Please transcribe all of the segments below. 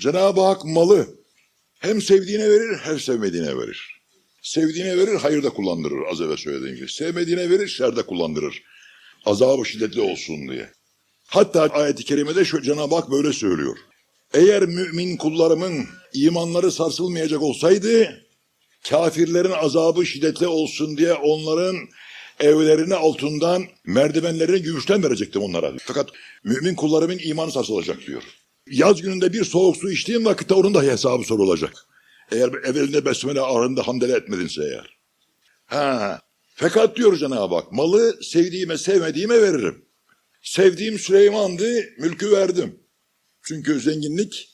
Cenab-ı Hak malı hem sevdiğine verir hem sevmediğine verir. Sevdiğine verir hayırda kullandırır az evvel söylediğim gibi. Sevmediğine verir şerde kullandırır. Azabı şiddetli olsun diye. Hatta ayet-i kerimede şu Cenab-ı Hak böyle söylüyor. Eğer mümin kullarımın imanları sarsılmayacak olsaydı kafirlerin azabı şiddetli olsun diye onların evlerini altından, merdivenlerini gümüşten verecektim onlara. Fakat mümin kullarımın imanı sarsılacak diyor. Yaz gününde bir soğuk su içtiğin vakitte onun da hesabı sorulacak. Eğer evvelinde besmele ağrında hamdele etmedinse eğer. Ha. Fakat diyor Cenab-ı Hak malı sevdiğime sevmediğime veririm. Sevdiğim Süleyman'dı mülkü verdim. Çünkü zenginlik,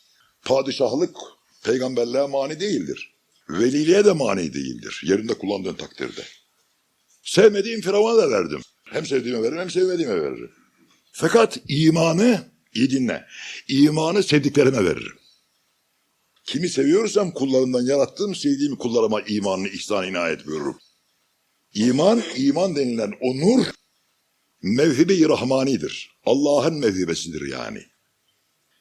padişahlık peygamberliğe mani değildir. Veliliğe de mani değildir. Yerinde kullandığın takdirde. Sevmediğim Firavun'a da verdim. Hem sevdiğime veririm hem sevmediğime veririm. Fakat imanı, iyi dinle, imanı sevdiklerime veririm. Kimi seviyorsam kullarımdan yarattığım sevdiğim kullarıma imanını ihsan inayet buyururum. İman, iman denilen o nur, mevhibe-i rahmanidir. Allah'ın mevhibesidir yani.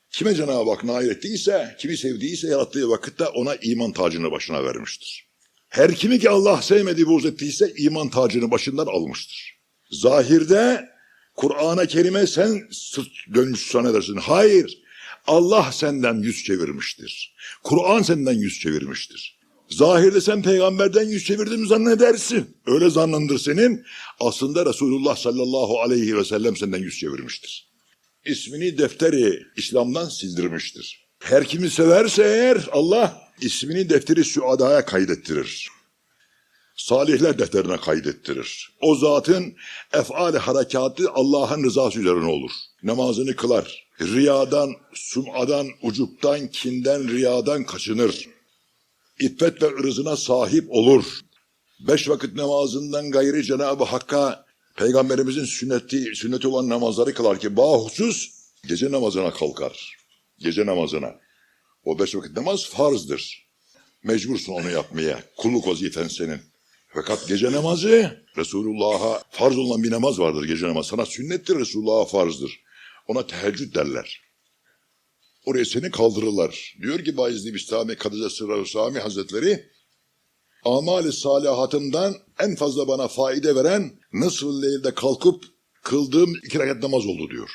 Kime Cenab-ı Hak nail ettiyse, kimi sevdiyse yarattığı vakitte ona iman tacını başına vermiştir. Her kimi ki Allah sevmediği buğz ettiyse iman tacını başından almıştır. Zahirde Kur'an-ı Kerim'e sen sırt dönmüş zannedersin. Hayır. Allah senden yüz çevirmiştir. Kur'an senden yüz çevirmiştir. Zahirde sen peygamberden yüz çevirdim zannedersin. Öyle zannındır senin. Aslında Resulullah sallallahu aleyhi ve sellem senden yüz çevirmiştir. İsmini defteri İslam'dan sildirmiştir. Her kimi severse eğer Allah ismini defteri süadaya kaydettirir. Salihler defterine kaydettirir. O zatın efali harekatı Allah'ın rızası üzerine olur. Namazını kılar. Riyadan, sumadan, ucuptan, kinden, riyadan kaçınır. İffet ve ırzına sahip olur. Beş vakit namazından gayri Cenab-ı Hakk'a Peygamberimizin sünneti, sünneti olan namazları kılar ki bahusus gece namazına kalkar. Gece namazına. O beş vakit namaz farzdır. Mecbursun onu yapmaya. Kulluk vazifen senin. Fakat gece namazı Resulullah'a farz olan bir namaz vardır gece namazı. Sana sünnettir Resulullah'a farzdır. Ona teheccüd derler. Oraya seni kaldırırlar. Diyor ki Bayezid Bistami Kadıca Sırrı Sami Hazretleri amali salihatımdan en fazla bana faide veren nasıl leylde kalkıp kıldığım iki rekat namaz oldu diyor.